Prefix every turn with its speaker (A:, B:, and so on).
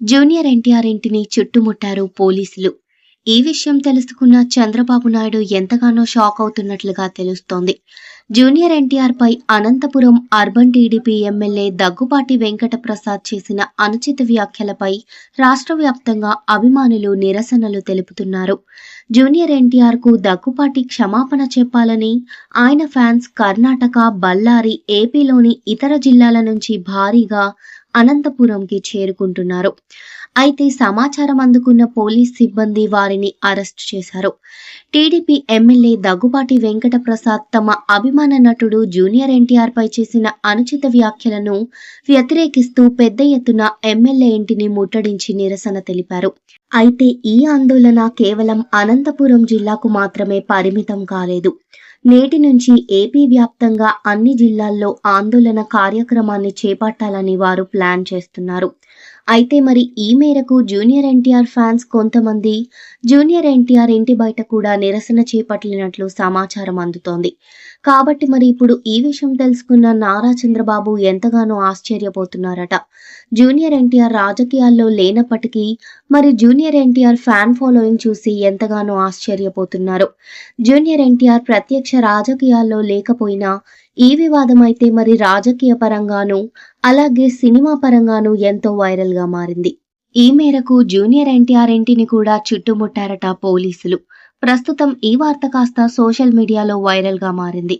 A: Junior NTR ఇంటిని చుట్టుముట్టారు పోలీసులు. ఈ విషయం తెలుసుకున్న చంద్రబాబు నాయుడు ఎంతగానో షాక్ అవుతున్నట్లుగా తెలుస్తోంది. జూనియర్ ఎన్టీఆర్ పై Anantapuram urban TDP MLA Daggupati Venkata Prasad చేసిన అనుచిత వ్యాఖ్యలపై రాష్ట్ర వ్యాప్తంగా అభిమానులు నిరసనలు తెలుపుతున్నారు. జూనియర్ ఎన్టీఆర్కు దగ్గుపాటి క్షమాపణ చెప్పాలని ఆయన ఫ్యాన్స్ కర్ణాటక బళ్ళారి ఏపీలోని ఇతర జిల్లాల నుంచి భారీగా అనంతపురంకి చేరుకుంటున్నారు. అయితే సమాచారం అందుకున్న పోలీస్ సిబ్బంది వారిని అరెస్ట్ చేశారు. టీడీపీ ఎమ్మెల్యే దగ్గుబాటి వెంకట ప్రసాద్ తమ అభిమాన నటుడు జూనియర్ ఎన్టీఆర్ పై చేసిన అనుచిత వ్యాఖ్యలను వ్యతిరేకిస్తూ పెద్ద ఎత్తున ఎమ్మెల్యే ఇంటిని ముట్టడించి నిరసన తెలిపారు. అయితే ఈ ఆందోళన కేవలం అనంతపురం జిల్లాకు మాత్రమే పరిమితం కాలేదు. నేటి నుంచి ఏపీ వ్యాప్తంగా అన్ని జిల్లాల్లో ఆందోళన కార్యక్రమాన్ని చేపట్టాలని వారు ప్లాన్ చేస్తున్నారు. అయితే మరి ఈ మేరకు జూనియర్ ఎన్టీఆర్ ఫ్యాన్స్ కొంతమంది జూనియర్ ఎన్టీఆర్ ఇంటి బయట కూడా నిరసన చేపట్టినట్లు సమాచారం అందుతోంది. కాబట్టి మరి ఇప్పుడు ఈ విషయం తెలుసుకున్న నారా చంద్రబాబు ఎంతగానో ఆశ్చర్యపోతున్నారట. జూనియర్ ఎన్టీఆర్ రాజకీయాల్లో లేనప్పటికీ మరి జూనియర్ ఎన్టీఆర్ ఫ్యాన్ ఫాలోయింగ్ చూసి ఎంతగానో ఆశ్చర్యపోతున్నారు. జూనియర్ ఎన్టీఆర్ ప్రత్యక్ష రాజకీయాల్లో లేకపోయినా ఈ వివాదం అయితే మరి రాజకీయ పరంగానూ అలాగే సినిమా పరంగాను ఎంతో వైరల్గా మారింది. ఈ మేరకు జూనియర్ ఎన్టీఆర్ ఇంటిని కూడా చుట్టుముట్టారట పోలీసులు. ప్రస్తుతం ఈ వార్త కాస్త సోషల్ మీడియాలో వైరల్గా మారింది.